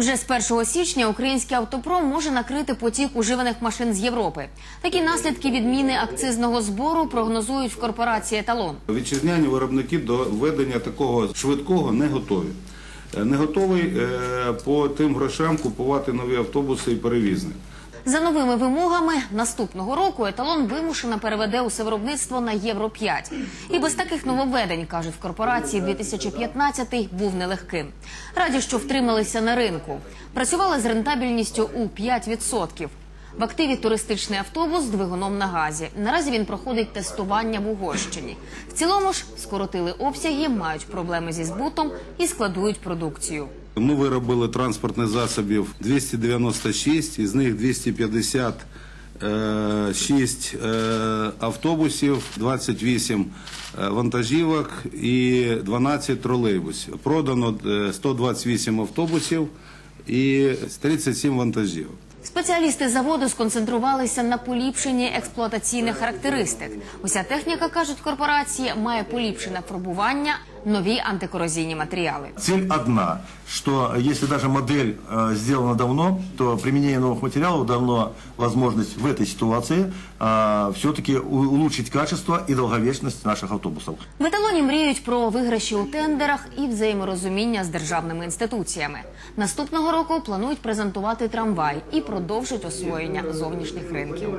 Вже з 1 січня український автопром може накрити потік уживаних машин з Європи. Такі наслідки відміни акцизного збору прогнозують в корпорації Еталон. Вітчизняні виробники до введення такого швидкого не готові. Е, Не готовий е, по тим грошам купувати нові автобуси і перевізник. За новими вимогами наступного року еталон вимушено переведе усе виробництво на євро 5 І без таких нововведень кажуть в корпорації 2015 був нелегким. Раді, що втрималися на ринку, працювали з рентабельністю у 5%. В активі туристичний автобус з двигуном на газі. Наразі він проходить тестування в Угорщині. В цілому ж скоротили обсяги, мають проблеми зі збутом і складують продукцію. Ми виробили транспортних засобів 296, із них 256 е, автобусів, 28 е, вантажівок і 12 тролейбусів. Продано е, 128 автобусів і 37 вантажівок. Спеціалісти заводу сконцентрувалися на поліпшенні експлуатаційних характеристик. Уся техніка кажуть корпорації має поліпшене фарбування, нові антикорозійні матеріали. Цель одна, что если даже модель э, сделана давно, то применение новых материалов давно возможность в этой ситуации все-таки улучшить качество и долговечность наших автобусов. В еталоні мріють про виграші у тендерах і взаєморозуміння з державними інституціями. Наступного року планують презентувати трамвай і продовжить освоєння зовнішніх ринків.